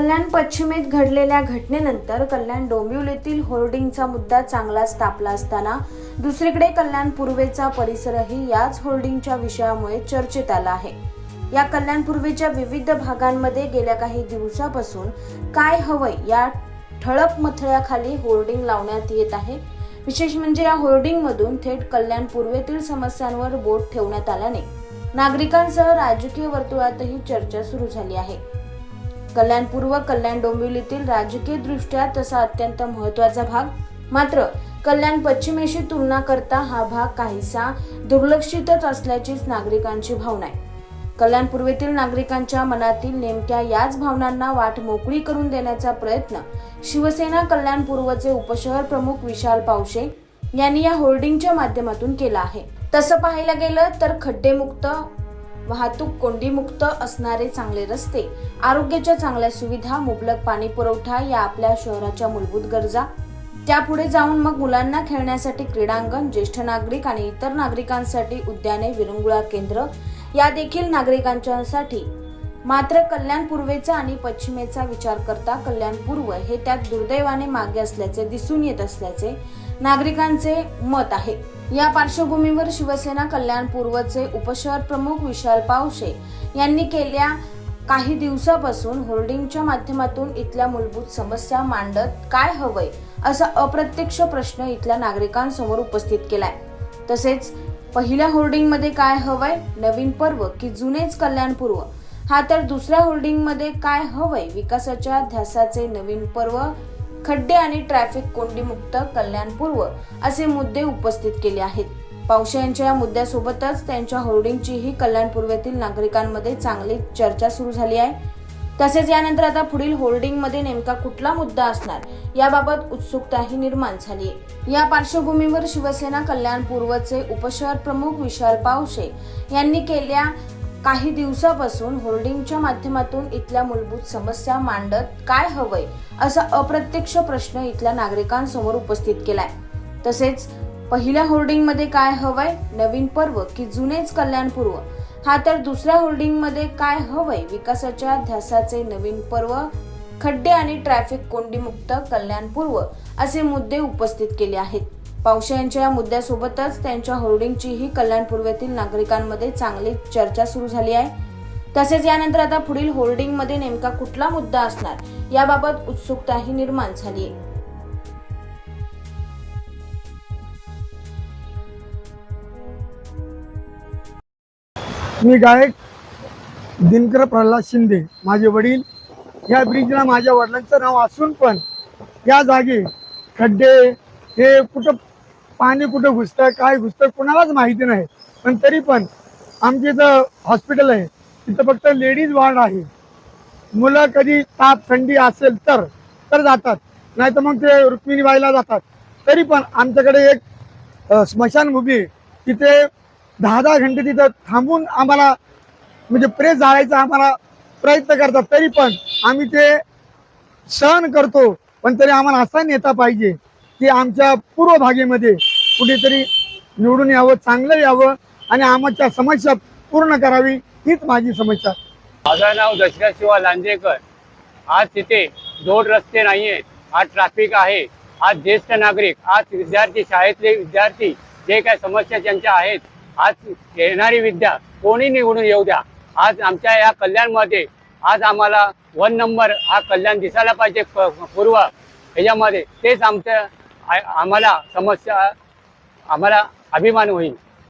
कल्याण पश्चिमेत घडलेल्या घटनेनंतर कल्याण डोंबिवलीतील होर्डिंगचा मुद्दा चांगलाच तापला असताना दुसरीकडे कल्याण पूर्वेचा परिसरही याच होर्डिंगच्या विषयामुळे चर्चेत आला आहे. या कल्याण पूर्वेच्या विविध भागांमध्ये गेल्या काही दिवसापासून काय हवंय या ठळक मथळ्याखाली होर्डिंग लावण्यात येत आहे. विशेष म्हणजे या होर्डिंगमधून थेट कल्याण पूर्वेतील समस्यांवर बोट ठेवण्यात आल्याने नागरिकांसह राजकीय वर्तुळातही चर्चा सुरू झाली आहे. कल्याणपूर्व कल्याण डोंबिवलीतील राजकीय दृष्ट्या तसा अत्यंत महत्त्वाचा भाग. मात्र कल्याण पश्चिमेशी तुलना करता हा भाग काहीसा दुर्लक्षितच असल्याचीच नागरिकांची भावना आहे. कल्याण पूर्वेतील नागरिकांच्या मनातील नेमक्या याच भावनांना वाट मोकळी करून देण्याचा प्रयत्न शिवसेना कल्याण पूर्वचे उपशहर प्रमुख विशाल पावशे यांनी या होर्डिंगच्या माध्यमातून केला आहे. तसं पाहायला गेलं तर खड्डेमुक्त वाहतूक कोंडीमुक्त असणारे चांगले रस्ते आरोग्याच्या चांगल्या सुविधा मुबलक पाणी पुरवठा या आपल्या शहराच्या मूलभूत गरजा. त्यापुढे जाऊन मग मुलांना खेळण्यासाठी क्रीडांगण ज्येष्ठ नागरिक आणि इतर नागरिकांसाठी उद्याने विरंगुळा केंद्र या देखील नागरिकांच्यासाठी. मात्र कल्याण पूर्वेचा आणि पश्चिमेचा विचार करता कल्याण पूर्व हे त्यात दुर्दैवाने मागे असल्याचे दिसून येत असल्याचे नागरिकांचे मत आहे. या पार्श्वभूमीवर शिवसेना कल्याण पूर्वचे उपशहर प्रमुख विशाल पावशे यांनी केल्या काही दिवसापासून होर्डिंगच्या माध्यमातून इथल्या मूलभूत समस्या मांडत काय हवंय असा अप्रत्यक्ष प्रश्न इथल्या नागरिकांसमोर उपस्थित केलाय. तसेच पहिल्या होर्डिंगमध्ये काय हवंय? नवीन पर्व की जुनेच कल्याण पूर्व? हा तर दुसऱ्या होर्डिंगमध्ये काय हवंय? विकासाच्या ध्यासाचे नवीन पर्व खड्डे आणि ट्रॅफिक कोंडीमुक्त कल्याणपूर्व असे मुद्दे उपस्थित केले आहेत. पावशे यांच्या या मुद्द्यासोबतच त्यांच्या होर्डिंगचीही कल्याणपूर्वेतील नागरिकांमध्ये चांगली चर्चा सुरू झाली आहे. तसेच यानंतर आता पुढील होर्डिंगमध्ये नेमका कुठला मुद्दा असणार याबाबत उत्सुकताही निर्माण झाली आहे. या पार्श्वभूमीवर शिवसेना कल्याण पूर्वचे उपशहर प्रमुख विशाल पावशे यांनी केल्या काही दिवसापासून होर्डिंगच्या माध्यमातून इथल्या मूलभूत समस्या मांडत काय हवंय असा अप्रत्यक्ष प्रश्न इथल्या नागरिकांसमोर उपस्थित केलाय. तसेच पहिल्या होर्डिंगमध्ये काय हवंय? नवीन पर्व की जुनेच कल्याण पूर्व? हा तर दुसऱ्या होर्डिंगमध्ये काय हवंय? विकासाच्या ध्यासाचे नवीन पर्व? खड्डे आणि ट्रॅफिक कोंडीमुक्त कल्याण पूर्व असे मुद्दे उपस्थित केले आहेत. पावशे यांच्या या मुद्द्यासोबतच त्यांच्या होर्डिंगचीही कल्याण पूर्वेतील नागरिकांमध्ये चांगली चर्चा सुरू झाली आहे. तसेच यानंतर आता पुढील होर्डिंगमध्ये नेमका कुठला मुद्दा असणार याबाबत उत्सुकताही निर्माण झाली आहे. मी गायक दिनकर प्रल्हाद शिंदे माझे वडील या ब्रिजला माझ्या वडिलांचं नाव असून पण या जागी खड्डे हे कुठं पाणी कुठं घुसतं काय घुसतं कोणालाच माहिती नाही. पण तरी पण आमच्या इथं हॉस्पिटल आहे. तिथं फक्त लेडीज वार्ड आहे. मुलं कधी ताप थंडी असेल तर तर जातात. नाही तर मग ते रुक्मिणीबाईला जातात. तरी पण आमच्याकडे एक अ, स्मशानभूमी आहे. तिथे दहा दहा घंटे तिथं थांबून आम्हाला म्हणजे प्रेस जाळायचा आम्हाला प्रयत्न करतात. तरी पण आम्ही ते सहन करतो. पण तरी आम्हाला असा नेता पाहिजे की आमच्या पूर्व भागेमध्ये कुठेतरी निवडून यावं चांगलं यावं आणि आमच्या समस्या पूर्ण करावी हीच माझी समस्या. माझं नाव दशरथ शिवा लांजेकर. आज तिथे जोड रस्ते नाही आहेत आज ट्रॅफिक आहे. आज ज्येष्ठ नागरिक आज विद्यार्थी शाळेतले विद्यार्थी जे काय समस्या त्यांच्या आहेत आज येणारी विद्या कोणी निवडून येऊ द्या. आज आमच्या या कल्याणमध्ये आज आम्हाला वन नंबर हा कल्याण दिसायला पाहिजे प- पूर्व ह्याच्यामध्ये तेच आमच्या आम्हाला समस्या आम्हाला अभिमान होईल